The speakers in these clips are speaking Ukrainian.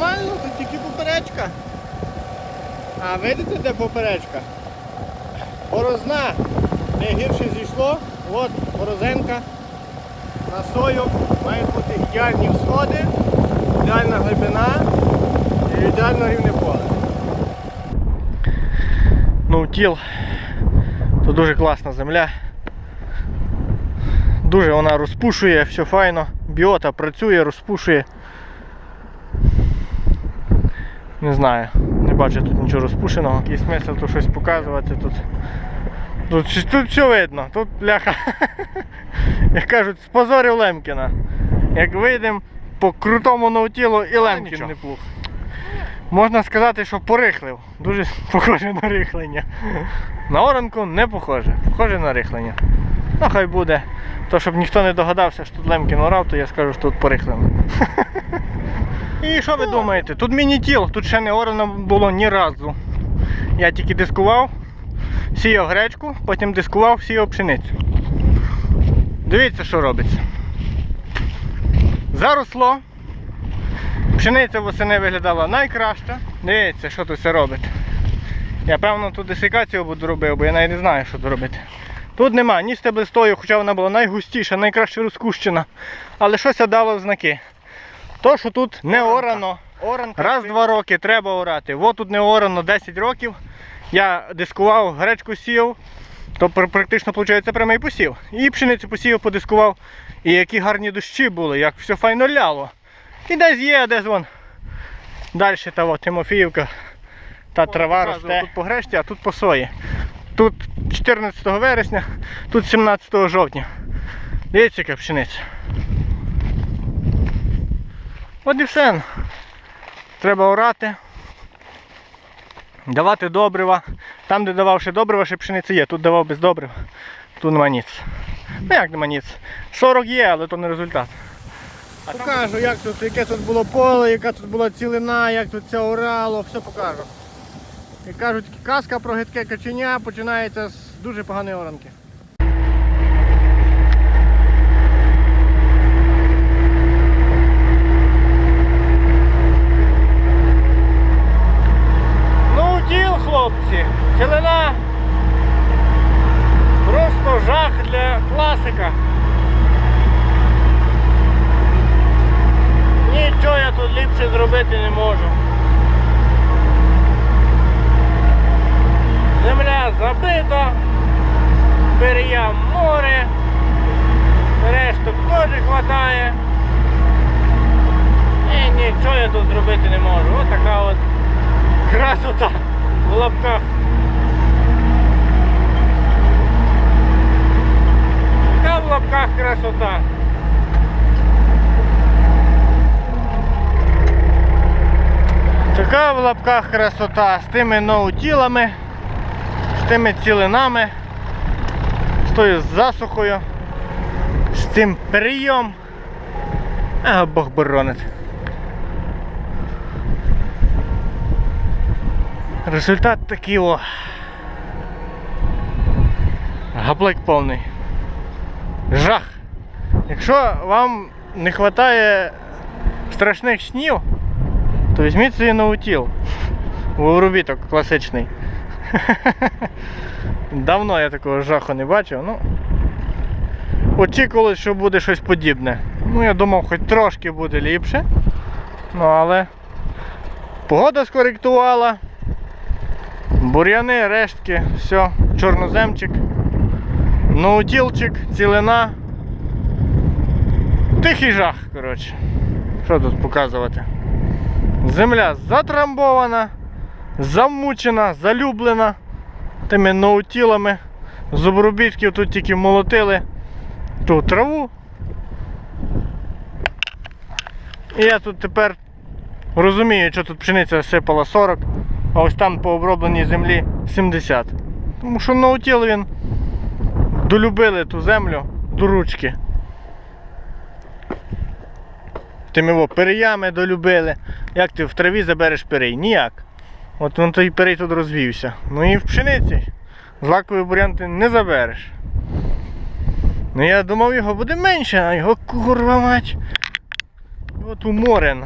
нормально, тут тільки поперечка. А видите, де поперечка? Борозна гірше зійшло. От борозенка на сою. Мають бути ідеальні всходи, ідеальна глибина і ідеально рівне поле. Ну, тіл. Тут дуже класна земля. Дуже вона розпушує, все файно. Біота працює, розпушує. Не знаю, не бачу тут нічого розпушеного. Який смисл тут щось показувати тут. Тут, тут все видно, тут ляха. Як кажуть, спозорив Лемкіна. Як вийдемо по крутому наутілу і Лемкін не плух. Можна сказати, що порихлив. Дуже похоже на рихлення. На оранку не похоже. Похоже на рихлення. Ну хай буде. То щоб ніхто не догадався, що тут Лемкін орав, то я скажу, що тут порихлено. І що ви думаєте? Тут міні-тіл, тут ще не орано було ні разу. Я тільки дискував, сіяв гречку, потім дискував, сіяв пшеницю. Дивіться, що робиться. Заросло. Пшениця восени виглядала найкраще. Дивіться, що тут все робить. Я певно тут десикацію буду робив, бо я навіть не знаю, що тут робити. Тут нема ні стеблистою, хоча вона була найгустіша, найкраще розкущена. Але щось дало в знаки. То, що тут не орано. Раз-два роки треба орати. От тут не орано 10 років. Я дискував, гречку сів, то практично виходить прямий посів. І пшеницю посів, подискував. І які гарні дощі були, як все файно ляло. І десь є, десь вон. Далі та от, Тимофіївка. Та трава росте. Тут по гречці, а тут по сої. Тут 14 вересня, тут 17 жовтня. Дивіться, яка пшениця. От і все. Треба орати. Давати добрива. Там, де давав ще добрива, ще пшениця є. Тут давав без добрива. Тут нема ніц. Ну як нема ніц? 40 є, але то не результат. Покажу, як тут, яке тут було поле, яка тут була цілина, як тут це орало, все покажу. Як кажуть, казка про гидке каченя починається з дуже поганої оранки. Ну, діл, хлопці, цілина. Просто жах для класика. Нічого я тут ліпше зробити не можу. Земля забита, переям море, решток теж хватає. І нічого я тут зробити не можу. Ось така от красота в лапках. Така в лапках красота. Така в лапках красота з тими ноутілами, з тими цілинами, з тою засухою, з цим перейом. А Бог боронить. Результат такий о. Гаплик повний. Жах. Якщо вам не вистачає страшних снів, то візьміть собі наутіл. Вовробіток класичний. Давно я такого жаху не бачив. Ну, очікувалось, що буде щось подібне. Ну, я думав, хоч трошки буде ліпше. Ну, але погода скоректувала. Бур'яни, рештки, все, чорноземчик, наутілчик, цілина. Тихий жах, коротше. Що тут показувати? Земля затрамбована, замучена, залюблена тими ноутілами. З обробітків тут тільки молотили ту траву. І я тут тепер розумію, що тут пшениця сипала 40, а ось там по обробленій землі 70. Тому що ноутіл він долюбили ту землю до ручки. Тими во переями долюбили. Як ти в траві забереш перей? Ніяк. От він той перей тут розвівся. Ну і в пшениці. Злаковий бурян ти не забереш. Ну я думав його буде менше, а його курва мать. От уморен.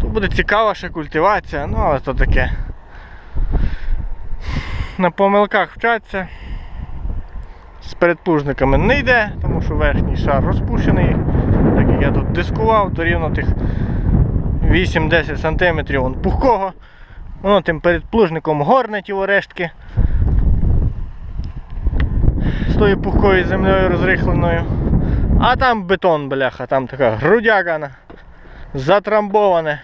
То буде цікава ще культивація, ну але то таке. На помилках вчаться. З передплужниками не йде, тому що верхній шар розпущений. Так як я тут дискував, то рівно тих 8-10 см пухкого. Воно тим передплужником горне ті орештки. З тою пухкою землею розрихленою. А там бетон, бляха, там така грудяга на- затрамбоване.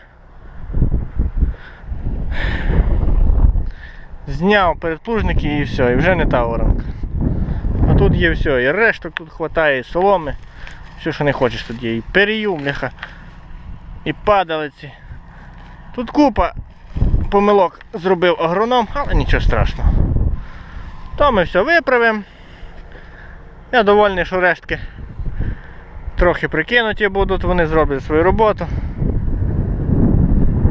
Зняв передплужники і все, і вже не та оранка. А тут є все, і решток тут хватає, і соломи. Все, що не хочеш тут є. І періюмляха, і падалиці. Тут купа помилок зробив агроном, але нічого страшного. То ми все виправимо. Я довольний, що рештки трохи прикинуті будуть, вони зроблять свою роботу.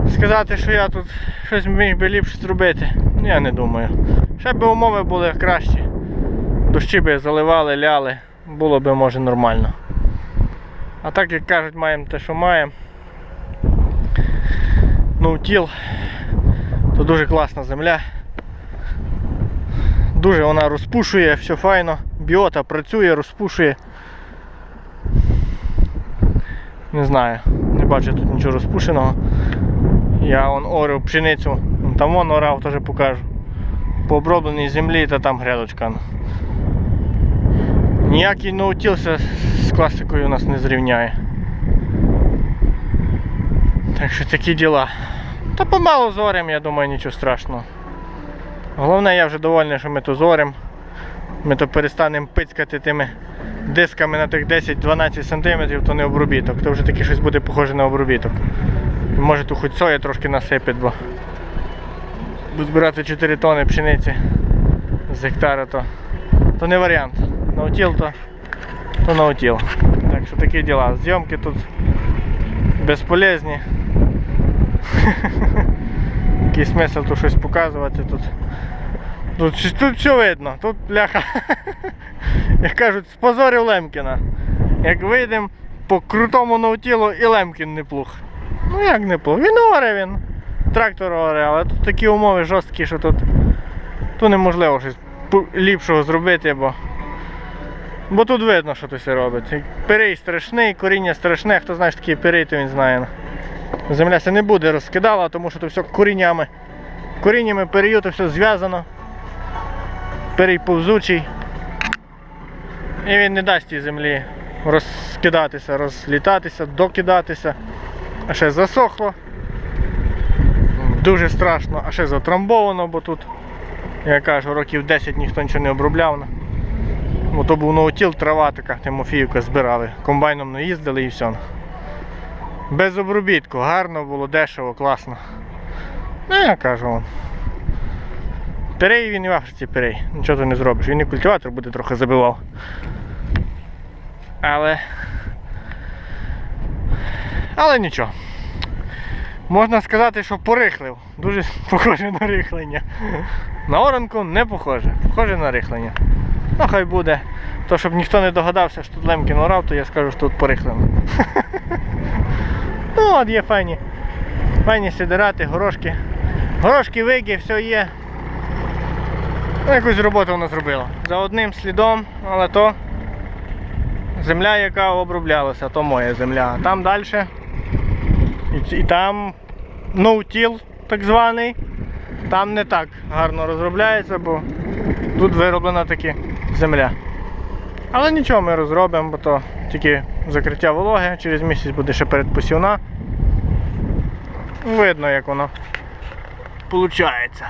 Сказати, що я тут щось міг би ліпше зробити, я не думаю. Ще б умови були кращі. Дощі би заливали, ляли, було б може нормально. А так як кажуть, маємо те, що маємо. Ну, тіл, то дуже класна земля. Дуже вона розпушує, все файно. Біота працює, розпушує. Не знаю, не бачу тут нічого розпушеного. Я вон орив пшеницю, там вон орав, теж покажу. По обробленій землі та там грядочка. Ніякий наутілся з класикою у нас не зрівняє. Так що такі діла. Та помалу зорим, я думаю, нічого страшного. Головне, я вже довольний, що ми то зорим. Ми то перестанемо пицькати тими дисками на тих 10-12 см, то не обробіток, то вже таки щось буде похоже на обробіток. Може тут хоч соя трошки насипить, бо збирати 4 тони пшениці з гектара, то, то не варіант. Наутіл то, то наутіл. Так що такі діла. Зйомки тут безполезні. Який смисл тут щось показувати тут. Тут, тут все видно, тут ляха. Як кажуть, спозорив Лемкіна. Як вийдемо по крутому наутілу і Лемкін не плух. Ну як не? Він оре він. Трактор оре, але тут такі умови жорсткі, що тут, тут неможливо щось ліпшого зробити, бо. Бо тут видно, що тут все робить. І Пирій страшний, коріння страшне, хто знає, що таке пирій, то він знає. Земля це не буде розкидала, тому що тут все коріннями. Коріннями то все зв'язано. Перій повзучий. І він не дасть тій землі розкидатися, розлітатися, докидатися. А ще засохло. Дуже страшно, а ще затрамбовано, бо тут, я кажу, років 10 ніхто нічого не обробляв. Бо то був ноутіл, трава така, Тимофіївка збирали. Комбайном наїздили і все. Без обробітку, гарно було, дешево, класно. Ну, я кажу вам. Перей він і в Африці перей. Нічого ти не зробиш. Він і культиватор буде трохи забивав. Але. Але нічого. Можна сказати, що порихлив. Дуже похоже на рихлення. На оранку не похоже. Похоже на рихлення. Ну хай буде. То щоб ніхто не догадався, що тут Лемкін орав, то я скажу, що тут порихлено. Ну от є файні. Файні сидирати, горошки. Горошки виги, все є. Ну, якусь роботу вона зробила. За одним слідом, але то земля, яка оброблялася, то моя земля. А там далі. І, і там ноутіл так званий. Там не так гарно розробляється, бо тут вироблена таки земля. Але нічого ми розробимо, бо то тільки закриття вологи, через місяць буде ще передпосівна. Видно, як воно виходить.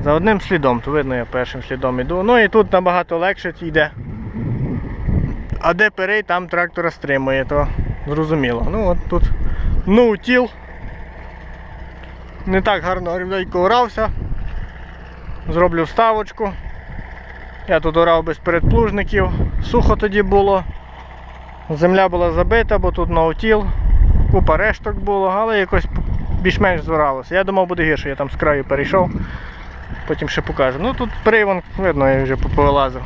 За одним слідом, то видно, я першим слідом іду. Ну і тут набагато легше йде. А де перей, там трактора стримує, то зрозуміло. Ну от тут ну тіл. Не так гарно рівненько орався. Зроблю вставочку. Я тут орав без передплужників. Сухо тоді було. Земля була забита, бо тут наутіл. Купа решток було, але якось більш-менш зоралося. Я думав буде гірше, я там з краю перейшов. Потім ще покажу. Ну тут привон, видно, я вже повилазив.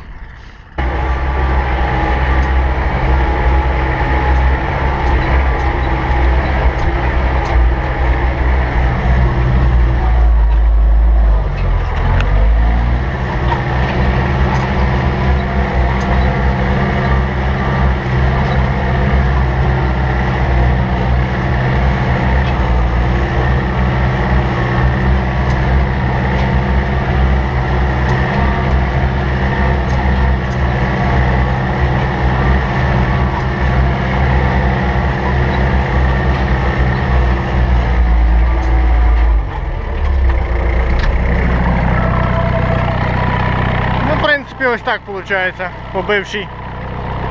ось так виходить, по бившій,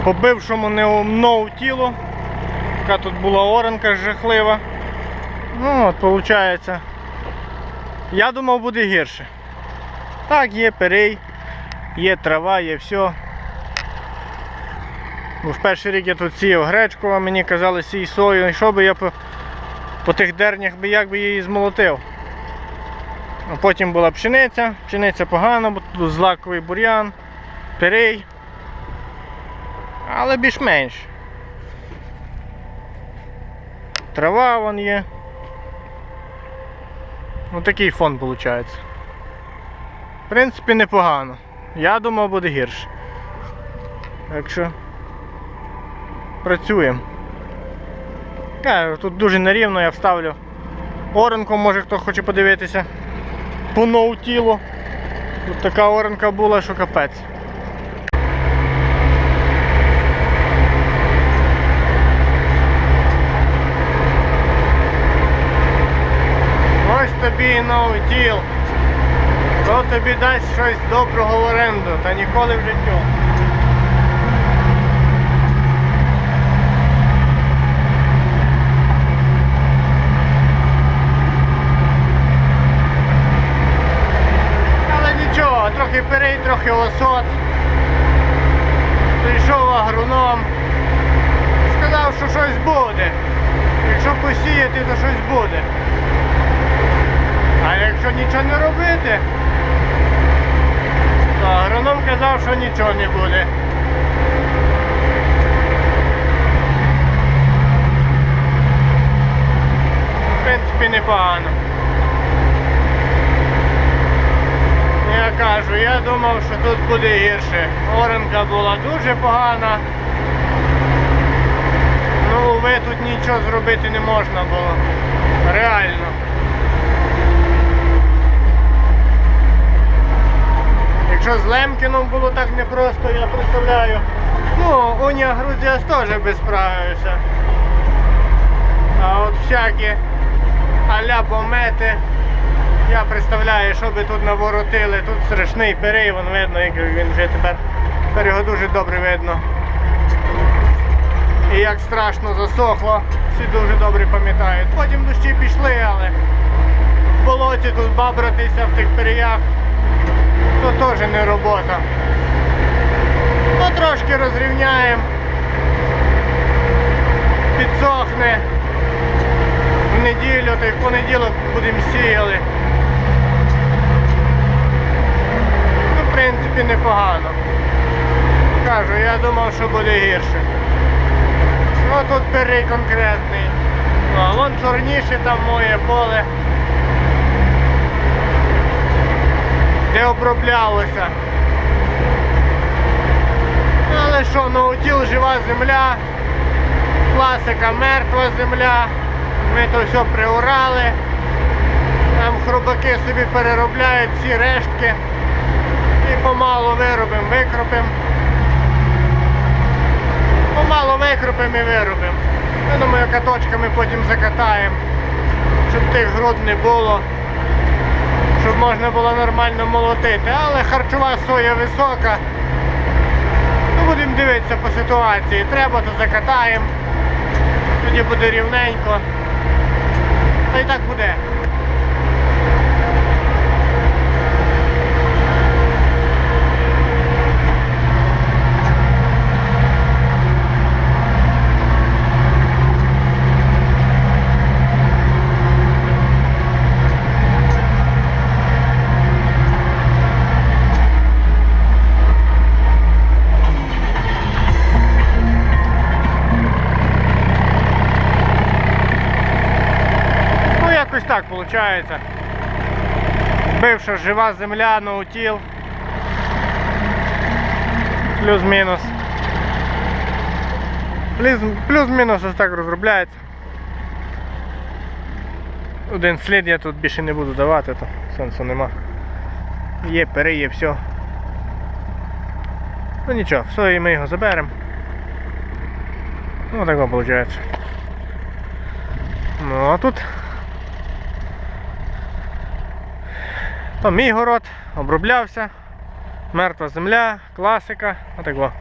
по бившому неумному тілу. Така тут була оранка жахлива. Ну от виходить. Я думав буде гірше. Так, є перей, є трава, є все. В перший рік я тут сіяв гречку, а мені казали сій сою. І що би я по, по тих дернях би як би її змолотив. А потім була пшениця, пшениця погана, бо тут злаковий бур'ян, перей. Але більш-менш. Трава вон є. Ось такий фон виходить. В принципі, непогано. Я думав буде гірше. Так що працюємо. Е, Тут дуже нерівно, я вставлю оранку, може хто хоче подивитися. По ноутілу. Тут така оранка була, що капець. Ось тобі і ноутіл. Хто тобі дасть щось доброго в оренду, та ніколи в життю. Але нічого, трохи перей, трохи осот. Прийшов агроном. Сказав, що щось буде. Якщо посіяти, то щось буде. Якщо нічого не робити, агроном казав, що нічого не буде. В принципі, непогано. Я кажу, я думав, що тут буде гірше. Оранка була дуже погана. Ну, ви тут нічого зробити не можна було. Реально. Якщо з Лемкіном було так непросто, я представляю. Ну, Уня Грузіас теж би справився. А от всякі аля бомети. Я представляю, що би тут наворотили. Тут страшний перей, видно, як він вже тепер. Тепер його дуже добре видно. І як страшно засохло, всі дуже добре пам'ятають. Потім дощі пішли, але в болоті тут бабратися в тих переях, то теж не робота. Ну трошки розрівняємо, підсохне. В неділю, та й в понеділок будемо сіяли. Ну, в принципі, непогано. Кажу, я думав, що буде гірше. Ну тут перей конкретний. А вон чорніше там моє поле. Де оброблялося. Але що, наутіл жива земля, класика мертва земля. Ми то все приурали. Там хробаки собі переробляють ці рештки. І помалу виробимо, викропимо. Помало викропимо і виробимо. Я думаю, каточками потім закатаємо, щоб тих груд не було, щоб можна було нормально молотити. Але харчова соя висока. Ну, будемо дивитися по ситуації. Треба, то закатаємо. Тоді буде рівненько. Та й так буде. Ну, якось так виходить. Бивша жива земля, ноутіл. Плюс-мінус. Плюс- Плюс-мінус ось так розробляється. Один слід я тут більше не буду давати, то сенсу нема. Є, пери, є все. Ну нічого, все, і ми його заберемо. Ну так виходить. Ну а тут то мій город оброблявся. Мертва земля, класика, отако.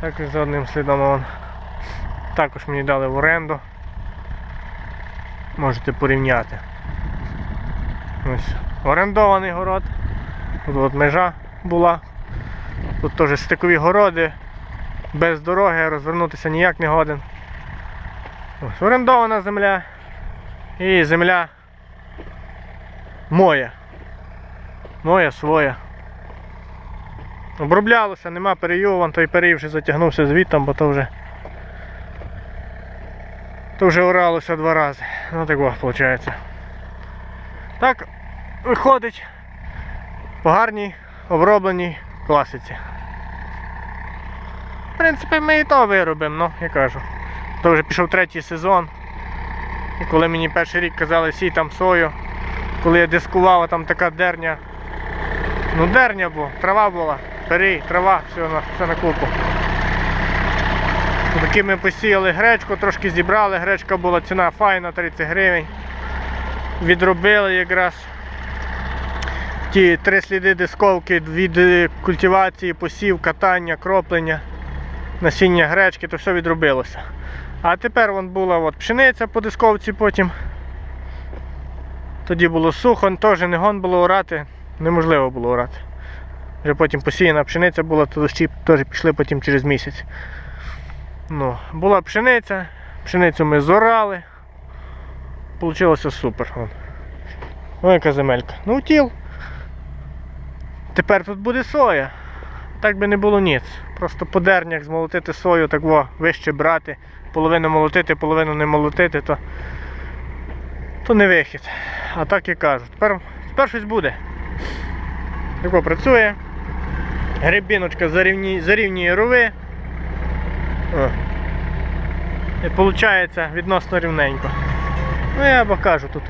Так і за одним слідом вон. Також мені дали в оренду. Можете порівняти. Ось орендований город. Тут от межа була. Тут теж стикові городи, без дороги, розвернутися ніяк не годен. Ось орендована земля і земля моя. Моя своя. Оброблялося, нема переїв, вон той перій вже затягнувся звідтам, бо то вже. То вже оралося два рази. Ну так виходить. Так виходить по гарній обробленій класиці. В принципі, ми і то виробимо, ну, я кажу. То вже пішов третій сезон. І коли мені перший рік казали, сій там сою, коли я дискував, там така дерня. Ну дерня була, трава була, перей, трава, все на, все на купу. Такі ми посіяли гречку, трошки зібрали, гречка була ціна файна, 30 гривень. Відробили якраз ті три сліди дисковки від е, культивації, посів, катання, кроплення, насіння гречки, то все відробилося. А тепер вон була от пшениця по дисковці потім. Тоді було сухо, теж не гон було орати, неможливо було орати. Вже потім посіяна пшениця була, то дощі теж пішли потім через місяць. Ну, була пшениця, пшеницю ми зорали. Получилося супер. Ось яка земелька. Ну, утіл. Тепер тут буде соя. Так би не було ніц. Просто по дернях змолотити сою, так во, вище брати, половину молотити, половину не молотити, то, то не вихід. А так і кажу. Тепер, тепер щось буде. Тако працює. Грибіночка зарівні, зарівнює рови. І виходить відносно рівненько. Ну я покажу тут.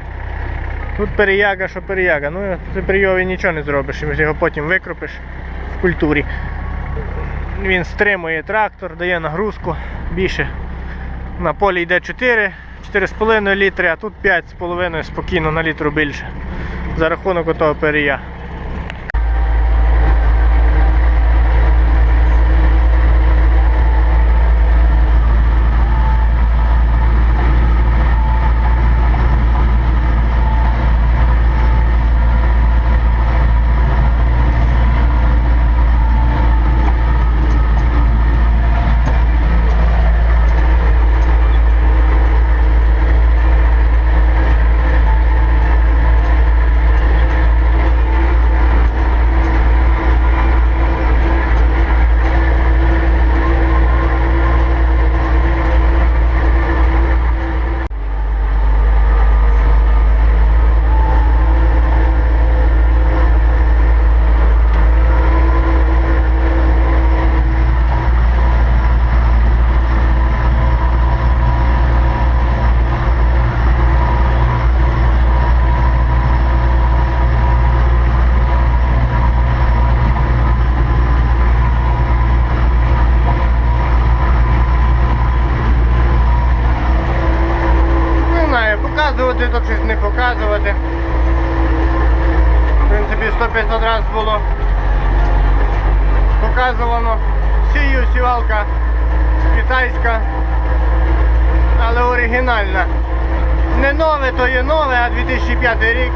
Тут переяга, що переяга. Ну при йові нічого не зробиш, його потім викропиш в культурі. Він стримує трактор, дає нагрузку більше. На полі йде 4, 4,5 літри, а тут 5,5 спокійно на літру більше. За рахунок отого перія. Не знаю, показувати, то щось не показувати. В принципі, 100-500 разів було показувано. Сію, сівалка китайська, але оригінальна. Не нове, то є нове, а 2005 рік.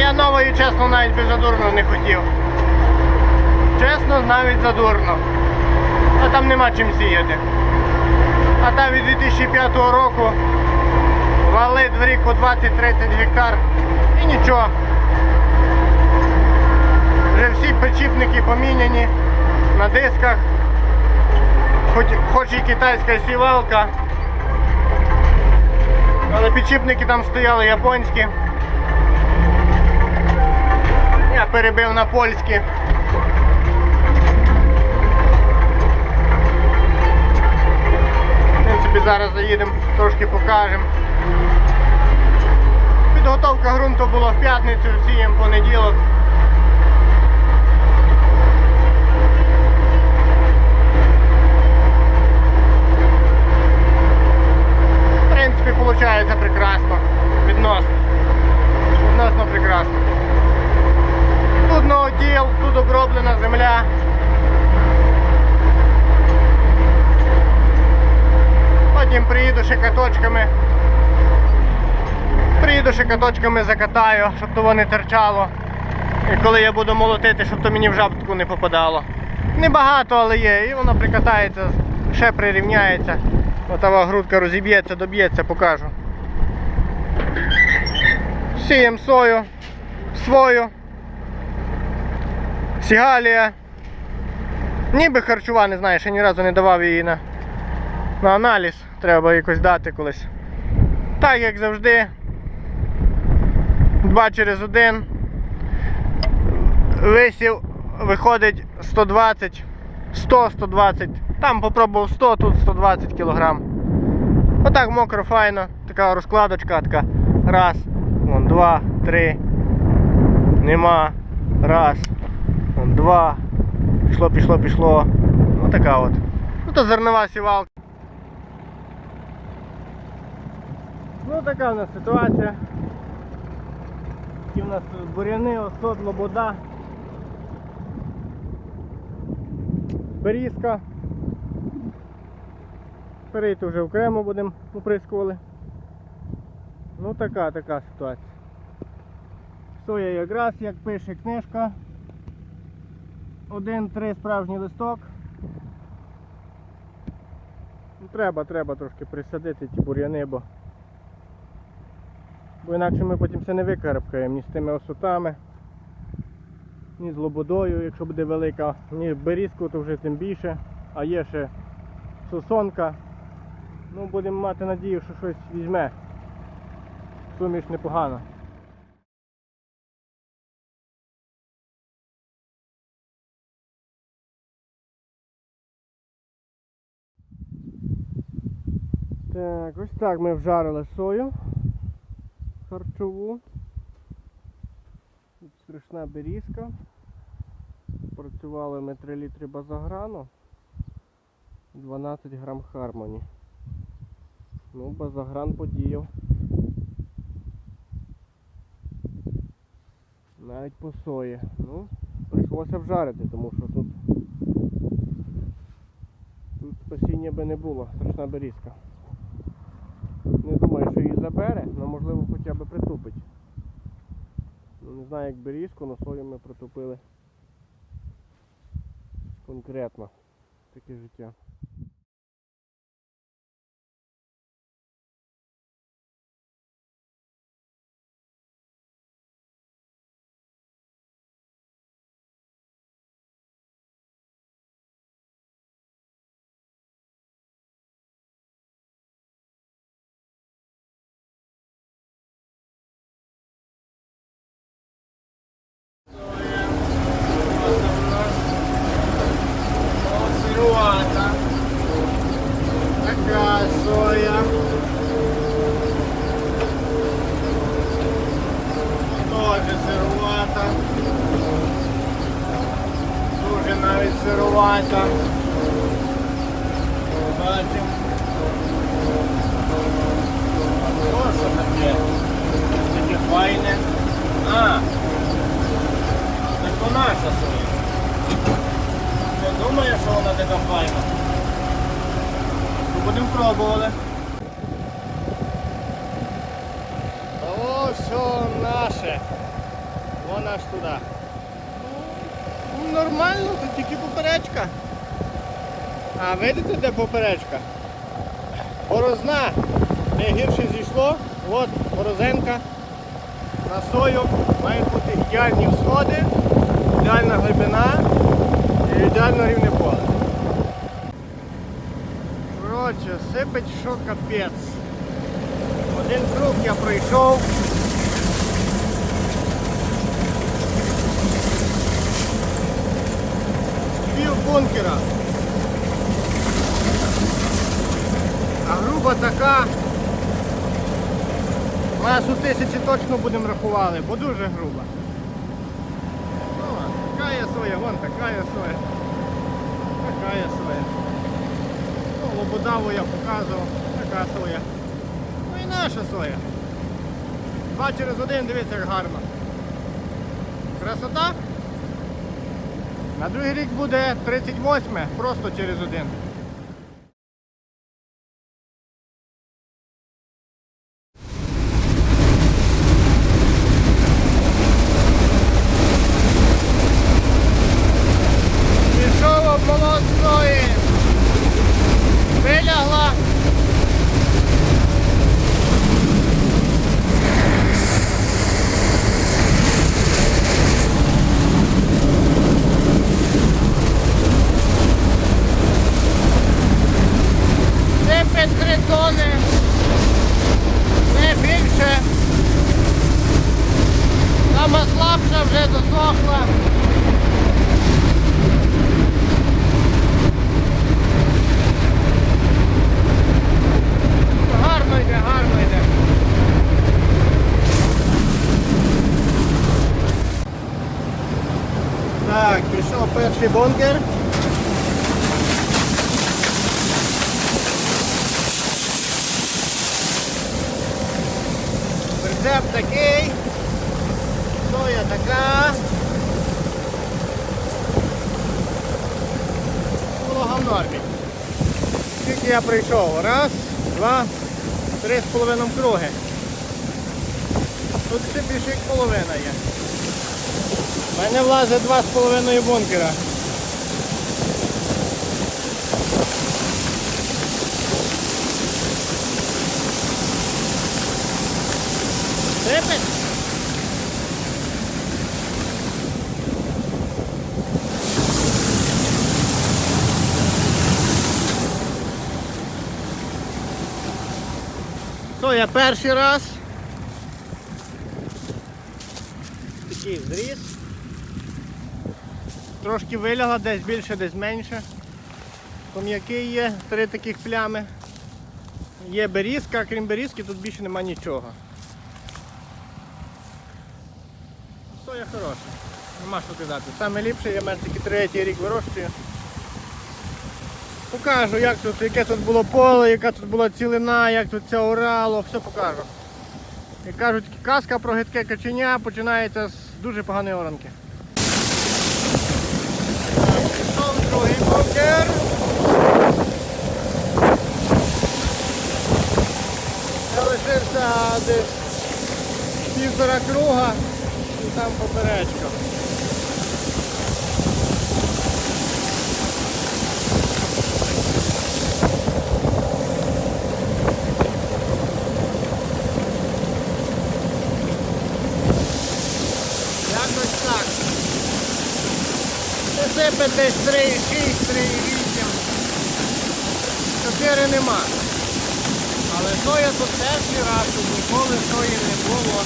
Я нової, чесно, навіть би задурно не хотів. Чесно, навіть задурно. А там нема чим сіяти. А там від 2005 року валить в рік по 20-30 гектар і нічого. Вже всі підчіпники поміняні на дисках. Хоч, хоч і китайська сівалка. Але підчіпники там стояли японські. Я перебив на польські. В принципі, зараз заїдемо, трошки покажемо. Підготовка грунту була в п'ятницю, сієм понеділок. В принципі, виходить прекрасно. Відносно. Відносно прекрасно. Тут на тут оброблена земля. Потім приїду ще каточками. Приїду ще каточками закатаю, щоб то не терчало. І коли я буду молотити, щоб то мені в жабку не попадало. Небагато, але є. І воно прикатається, ще прирівняється. Отава грудка розіб'ється, доб'ється, покажу. Сієм сою, свою. Сігалія. Ніби харчова, не знаю, ще ні разу не давав її на, на аналіз. Треба якось дати колись. Так як завжди. Два через один. Висів виходить 120, 100-120. Там попробував 100, тут 120 кг. Отак мокро, файно. Така розкладочка, така. Раз, вон, два, три. Нема. Раз. Вон, два. Пішло, пішло, пішло. Ну така от. Ну то зернова сівалка. Ну така в нас ситуація. Такі в нас буряни, осот, лобода. Берізка. Перейти вже окремо будемо оприскували. Ну така, така ситуація. Соя якраз, як пише книжка. Один-три справжній листок. Ну, Треба, треба трошки присадити ті бур'яни, бо, бо інакше ми потім все не викарабкаємо ні з тими осотами, ні з лободою, якщо буде велика, ні берізку, то вже тим більше, а є ще сосонка. Ну, будемо мати надію, що щось візьме. Суміш непогано. Так, ось так ми вжарили сою харчову. Тут страшна берізка. Працювали ми 3 літри базаграну, 12 грам хармоні. Ну, базагран подіяв. Навіть по сої. Ну, прийшлося вжарити, тому що тут, тут спасіння би не було, страшна берізка. Не думаю, що її забере, але можливо хоча б притупить. Ну, не знаю як берізку, але сою ми притупили Конкретно. Таке життя. Сируата. Така соя. Тоже сирувата. Дуже навіть сирувата. Бачимо. О, що таке? Таке файне. А, так то наша соя. Не думаю, що вона така файна. Ну, Будемо пробували. О, все наше. Вон аж туди. Ну, нормально, тут тільки поперечка. А видите, де поперечка? Борозна. Не гірше зійшло. От борозенка. На сою мають бути ідеальні всходи, ідеальна глибина і ідеально рівне поле. Коротше, сипить що капець. Один круг я пройшов. Пів бункера. А груба така. Масу тисячі точно будемо рахували, бо дуже груба. Ну, така є соя, вон така є соя. Така є соя. Ну, лободаву я показував, така соя. Ну і наша соя. Два через один, дивіться, як гарно. Красота. На другий рік буде 38, просто через один. Бункер. Прицеп такий. Соя така. Волога в нормі. Скільки я прийшов? Раз, два, три з половиною круги. Тут ще більше половина є. У мене влазить два з половиною бункера. Сипить? То я перший раз. Такий зріз. Трошки вилягла, десь більше, десь менше. Пом'який є, три таких плями. Є берізка, крім берізки, тут більше нема нічого. Соя хороша. Нема що казати. Саме ліпше, я мене тільки третій рік вирощую. Покажу, як тут, яке тут було поле, яка тут була цілина, як тут це орало, все покажу. Як кажуть, казка про гидке каченя починається з дуже поганої оранки. Залишився десь півтора круга там поперечка. Якось так. Це сипе десь 3,6, 3,8. 4 нема. Але соя тут перший раз, тут ніколи сої не було.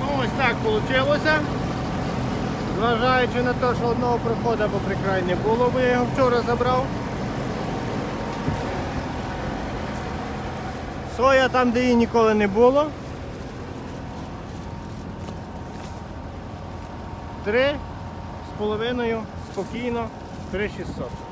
Ну ось так вийшло. Зважаючи на те, що одного проходу або прикрай не було, бо я його вчора забрав. Соя там, де її ніколи не було. Три з половиною спокійно 3600.